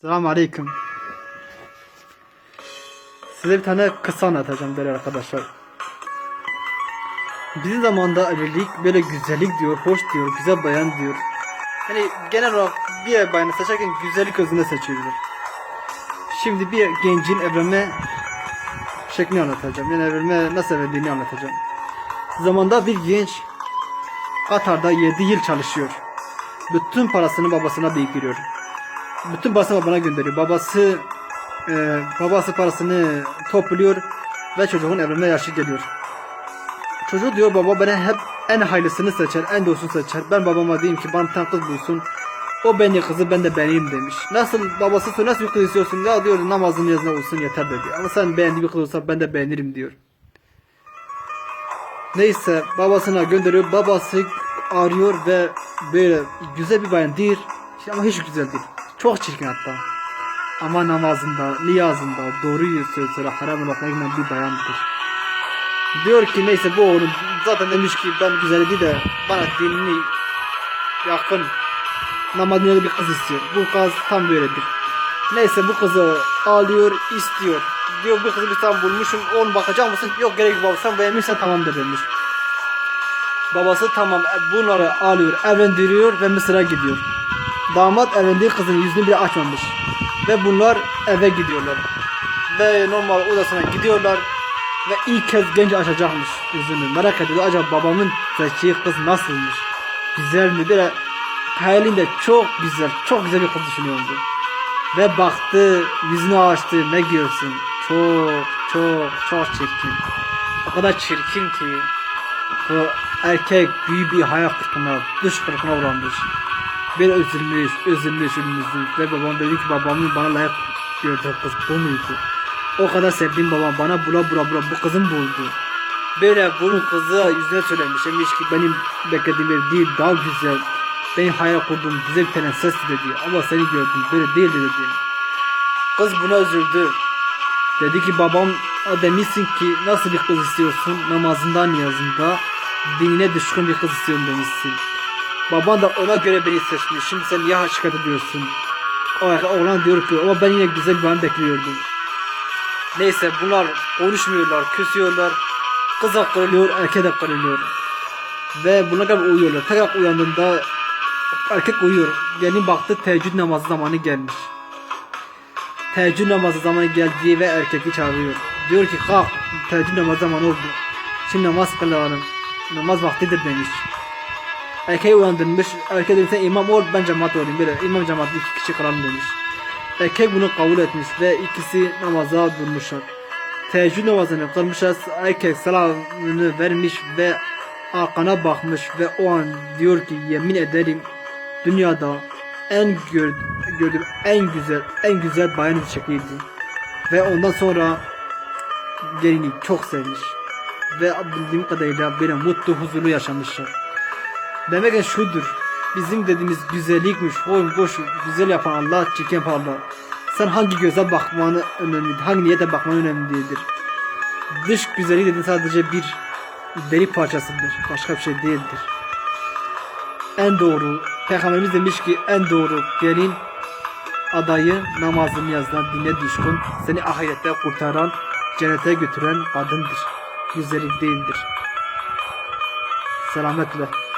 Selamun Aleyküm. Size bir tane kısa anlatacağım böyle arkadaşlar. Bizim zamanda evlilik böyle güzellik diyor, hoş diyor, güzel bayan diyor. Hani genel olarak bir bayanı seçerken güzellik gözünde seçiyorlar. Şimdi bir gencin evlenme şeklini anlatacağım. Yani evlenme nasıl evlendiğini anlatacağım. Zamanda bir genç Katar'da 7 yıl çalışıyor. Bütün parasını babasına biriktiriyor. Bütün parasını babana gönderiyor. Babası e, babası parasını topluyor ve çocuğun evlenme yaşı geliyor. Çocuk diyor baba bana hep en hayırlısını seçer, en doğrusunu seçer. Ben babama diyeyim ki bana bir kız bulsun. O beni kızı ben de benim demiş. Nasıl babası soruyor nasıl bir kız istiyorsun? Ya diyor namazın yazına olsun yeter dedi. Ama sen beğendiğin bir kız olsa ben de beğenirim diyor. Neyse babasına gönderiyor. Babası arıyor ve böyle güzel bir bayan değil. Ama hiç güzel değil. Çok çirkin hatta. Ama namazında, niyazında, doğru sözleri haram giden bir bayandır. Diyor ki neyse bu oğlum zaten demiş ki ben güzel değil de bana dinini yakın namazına bir kız istiyor. Bu kız tam böyledir. Neyse bu kızı alıyor istiyor. Diyor bu kızı bir tam bulmuşum onu bakacak mısın? Yok gerek yok sen beğenmişsen tamamdır demiş. Babası tamam bunları alıyor evlendiriyor ve Mısır'a gidiyor. Damat evlendiği kızın yüzünü bile açmamış. Ve bunlar eve gidiyorlar. Ve normal odasına gidiyorlar. Ve ilk kez genç açacakmış yüzünü. Merak ediyor acaba babamın seçtiği kız nasılmış? Güzel mi? Böyle hayalinde çok güzel, çok güzel bir kız düşünüyordu. Ve baktı, yüzünü açtı, ne görüyorsun? Çok, çok, çok çirkin. O kadar çirkin ki bu erkek büyük bir hayal kırıklığına, dış kırıklığına uğramış. Böyle üzülmüş, üzülmüş, üzülmüş. Ve babam dedi ki babamın bana layık gördüğü kız bu muydu? O kadar sevdiğim babam bana bula bula bula bu kızım buldu. Böyle bunun kızı yüzüne söylemiş. Demiş ki benim beklediğim değil daha güzel. Benim hayal kurduğum güzel bir tane ses dedi. Ama seni gördüm böyle değil dedi. Kız buna üzüldü. Dedi ki babam demişsin ki nasıl bir kız istiyorsun namazında niyazında dinine düşkün bir kız istiyorum demişsin. Baban da ona göre beni seçmiş. Şimdi sen niye şikayet ediyorsun? Oğlan diyor ki ama ben yine güzel bir bayan bekliyordum. Neyse bunlar konuşmuyorlar, küsüyorlar. Kız da kırılıyor, erkek de kırılıyor. Ve buna kadar uyuyorlar. Tekrar uyandığında erkek uyuyor. Yani baktı teheccüd namazı zamanı gelmiş. Teheccüd namazı zamanı geldi ve erkeki çağırıyor. Diyor ki kalk teheccüd namazı zamanı oldu. Şimdi namaz kılalım. Namaz vaktidir demiş. Erkeği uyandırmış. Erkek demiş sen imam ol ben cemaat olayım. Böyle imam cemaati iki kişi kılalım demiş. Erkek bunu kabul etmiş ve ikisi namaza durmuşlar. Teheccüd namazını kılmışlar. Erkek selamını vermiş ve arkana bakmış ve o an diyor ki yemin ederim dünyada en gör, gördüğüm en güzel en güzel bayan şekliydi. Ve ondan sonra gelini çok sevmiş. Ve bildiğim kadarıyla böyle mutlu huzurlu yaşamışlar. Demek ki şudur. Bizim dediğimiz güzellikmiş, hoş, boş, güzel yapan Allah, çirkin Allah. Sen hangi göze bakmanı önemli, hangi niyete bakmanı önemli değildir. Dış güzellik dediğin sadece bir deri parçasıdır, başka bir şey değildir. En doğru, Peygamberimiz demiş ki en doğru gelin adayı namazını yazılan dine düşkün, seni ahirette kurtaran, cennete götüren kadındır. Güzellik değildir. Selametle.